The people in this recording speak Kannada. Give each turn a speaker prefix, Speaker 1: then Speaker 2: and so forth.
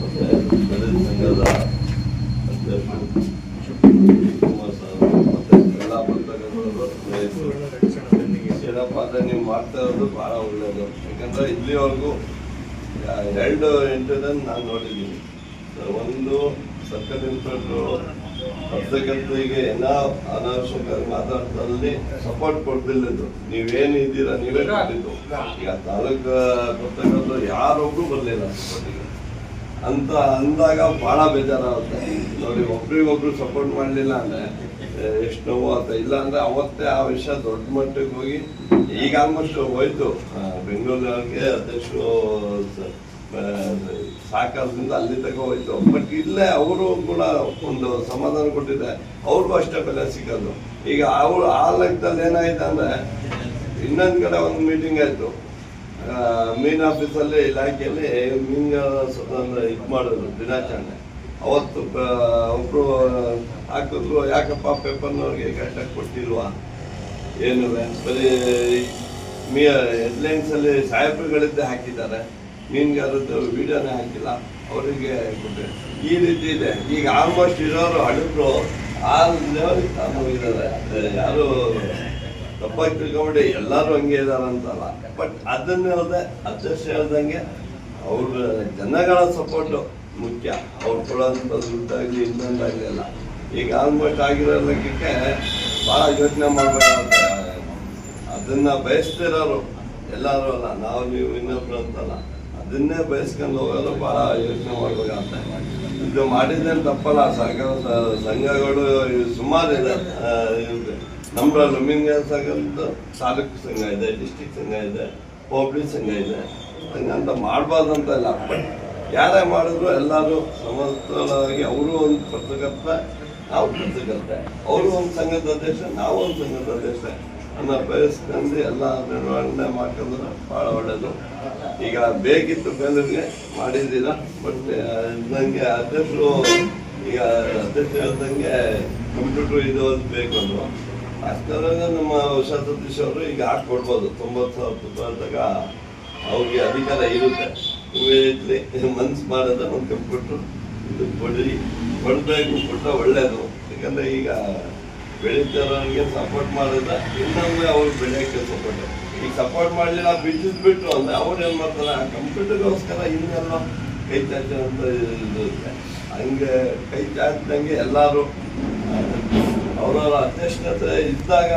Speaker 1: ಮತ್ತೆ ಸಂಘದ ಸರ್ ಅಂದ್ರೆ ನೀವು ಮಾಡ್ತಾ ಇರೋದು ಬಹಳ ಒಳ್ಳೆಯದು ಯಾಕಂದರೆ ಇಲ್ಲಿವರೆಗೂ ಎರಡು ಇಂಟರ್ವ್ಯೂ ನಾನು ನೋಡಿದ್ದೀನಿ. ಒಂದು ಸರ್ಕಲ್ ಇನ್ಸ್ಪೆಕ್ಟ್ರು ಪತ್ರಕರ್ತರಿಗೆ ಏನೋ ಅನಾವಶ್ಯಕ ಮಾತಾಡ್ದಲ್ಲಿ ಸಪೋರ್ಟ್ ಕೊಡ್ತಿಲ್ಲದು ನೀವೇನು ಇದ್ದೀರಾ, ನೀವೇ ಕೊಟ್ಟಿದ್ದು. ಈಗ ತಾಲೂಕು ಪತ್ರಕರ್ತರು ಯಾರೊಬ್ರು ಬರಲಿಲ್ಲ ಸಪೋರ್ಟಿಗೆ ಅಂತ ಅಂದಾಗ ಬಹಳ ಬೇಜಾರಾಗುತ್ತೆ. ನೋಡಿ, ಒಬ್ರಿಗೊಬ್ರು ಸಪೋರ್ಟ್ ಮಾಡಲಿಲ್ಲ ಅಂದರೆ ಎಷ್ಟು ನೋವು ಅಂತ. ಇಲ್ಲ ಅಂದರೆ ಅವತ್ತೇ ಆ ವಿಷಯ ದೊಡ್ಡ ಮಟ್ಟಕ್ಕೆ ಹೋಗಿ ಈಗ ಆಲ್ಮೋಸ್ಟ್ ಹೋಯ್ತು. ಬೆಂಗಳೂರಿಗೆ ಅಧ್ಯಕ್ಷರು ಸಾಕಾರದಿಂದ ಅಲ್ಲಿ ತಗ ಹೋಯ್ತು. ಬಟ್ ಇಲ್ಲೇ ಅವರು ಕೂಡ ಒಂದು ಸಮಾಧಾನ ಕೊಟ್ಟಿದೆ ಅವ್ರಿಗೂ ಅಷ್ಟೇ ಬೆಲೆ ಸಿಗೋದು. ಈಗ ಅವರು ಆ ಲೆಕ್ಕದಲ್ಲಿ ಏನಾಯ್ತು ಅಂದರೆ, ಇನ್ನೊಂದು ಕಡೆ ಒಂದು ಮೀಟಿಂಗ್ ಆಯ್ತು. ಮೀನ್ ಆಫೀಸಲ್ಲಿ ಇಲಾಖೆಯಲ್ಲಿ ಮೀನ್ ಇದು ಮಾಡಿದ್ರು, ದಿನಾಚರಣೆ. ಅವತ್ತು ಒಬ್ರು ಹಾಕಿದ್ರು, ಯಾಕಪ್ಪ ಪೇಪರ್ನವ್ರಿಗೆ ಕರೆಕ್ಟಾಗಿ ಕೊಟ್ಟಿಲ್ವಾ? ಏನು ಬರೀ ಮೀ ಹೆಡ್ಲೈನ್ಸ್ ಅಲ್ಲಿ ಸಾಹೇಬ್ರುಗಳಿದ್ದೇ ಹಾಕಿದ್ದಾರೆ. ಮೀನುಗಾರದ್ದು ವಿಡಿಯೋನೇ ಹಾಕಿಲ್ಲ, ಅವರಿಗೆ ಕೊಟ್ಟೆ ಈ ರೀತಿ ಇದೆ. ಈಗ ಆಲ್ಮೋಸ್ಟ್ ಇರೋರು ಹಡಗರು ಆ ಲೆವೆಲ್ ಹೋಗಿದ್ದಾರೆ ಯಾರು ತಪ್ಪಾಗಿ ತಿಳ್ಕೊಂಬಿಟ್ಟು ಎಲ್ಲರೂ ಹಂಗೆ ಇದ್ದಾರೆ ಅಂತಲ್ಲ. ಬಟ್ ಅದನ್ನ ಹೇಳ್ದೆ ಅಧ್ಯಕ್ಷ ಹೇಳ್ದಂಗೆ ಅವ್ರ ಜನಗಳ ಸಪೋರ್ಟ್ ಮುಖ್ಯ. ಅವ್ರು ಕೊಡೋಂಥ ದುಡ್ಡಾಗಲಿ ಇನ್ನೊಂದಾಗಲಿ ಅಲ್ಲ. ಈಗ ಆಲ್ಮೋಸ್ಟ್ ಆಗಿರೋ ಲೆಕ್ಕಕ್ಕೆ ಭಾಳ ಯೋಚನೆ ಮಾಡ್ಬೇಕಾಗುತ್ತೆ ಅದನ್ನ ಬಯಸ್ತಿರೋರು ಎಲ್ಲರೂ ಅಲ್ಲ. ನಾವು ನೀವು ಇನ್ನೊಬ್ರು ಅಂತಲ್ಲ. ಅದನ್ನೇ ಬಯಸ್ಕೊಂಡು ಹೋಗೋದು ಭಾಳ ಯೋಚನೆ ಮಾಡ್ಬೇಕಾಗುತ್ತೆ ಇದು ಮಾಡಿದ್ದೇನು ತಪ್ಪಲ್ಲ. ಸರ್ಕಾರ ಸಂಘಗಳು ಸುಮಾರು ಇದೆ. ಆ, ಇವ್ದು. ನಮ್ದ್ರಲ್ಲಿ ಮೀನುಗಾರ ಸಂಘ ಅಂತ ತಾಲೂಕು ಸಂಘ ಇದೆ ಡಿಸ್ಟಿಕ್ ಸಂಘ ಇದೆ ಹೋಬಳಿ ಸಂಘ ಇದೆ. ಹಂಗಂತ ಮಾಡಬಾರ್ದಂತ ಇಲ್ಲ. ಬಟ್ ಯಾರೇ ಮಾಡಿದ್ರು ಎಲ್ಲರೂ ಸಮತೋಲವಾಗಿ ಅವರು ಒಂದು ಪತ್ರಕರ್ತ ನಾವು ಪತ್ರಕರ್ತ ಅವರು ಒಂದು ಸಂಘದ ಅಧ್ಯಕ್ಷ ನಾವು ಒಂದು ಸಂಘದ ಅಧ್ಯಕ್ಷ ಅನ್ನೋ ಬಯಸ್ಕೊಂಡು ಎಲ್ಲ ನಿರ್ವಹಣೆ ಮಾಡ್ಕೊಂಡ್ರೆ ಭಾಳ ಒಳ್ಳೇದು. ಈಗ ಬೇಕಿತ್ತು ಬೆಂದ್ರಿಗೆ ಮಾಡಿದ್ದೀರ? ಬಟ್ ನನಗೆ ಅಧ್ಯಕ್ಷರು ಈಗ ಅಧ್ಯಕ್ಷ ಹೇಳ್ದಂಗೆ ಕಂಪ್ಯೂಟ್ರು ಇದು ಒಂದು ಬೇಕು ಅಂದ್ರು. ಅಷ್ಟರಾಗ ನಮ್ಮ ಸತೀಶ್ ಅವರು ಈಗ ಹಾಕೊಡ್ಬೋದು ತೊಂಬತ್ತು ಸಾವಿರ ರೂಪಾಯಿದಾಗ ಅವ್ರಿಗೆ ಅಧಿಕಾರ ಇರುತ್ತೆ. ಇಮಿಡಿಯೇಟ್ಲಿ ಮನ್ಸು ಮಾಡೋದ ಒಂದು ಕಂಪ್ಯೂಟ್ರು ಇದು ಕೊಡಿ ಕೊಡಬೇಕು ಕೊಟ್ಟ ಒಳ್ಳೇದು. ಯಾಕಂದ್ರೆ ಈಗ ಬೆಳೀತಾರವ್ರಿಗೆ ಸಪೋರ್ಟ್ ಮಾಡಿದ್ರೆ ಇನ್ನೊಮ್ಮೆ ಅವ್ರು ಬೆಳೆಯೋಕ್ಕೆ ಸಪೋರ್ಟ್ ಈಗ ಸಪೋರ್ಟ್ ಮಾಡಲಿಲ್ಲ ಬಿಜಿದ್ ಬಿಟ್ರು ಅಂದ್ರೆ ಅವ್ರು ಏನು ಮಾಡ್ತಾರೆ? ಆ ಕಂಪ್ಯೂಟರ್ಗೋಸ್ಕರ ಇನ್ನೆಲ್ಲ ಕೈ ಚಾಚೋ ಅಂತ ಇರುತ್ತೆ. ಹಂಗೆ ಕೈ ಚಾಚಿದಂಗೆ ಎಲ್ಲರೂ ಅವರವರ ಅಧ್ಯಕ್ಷತೆ ಇದ್ದಾಗ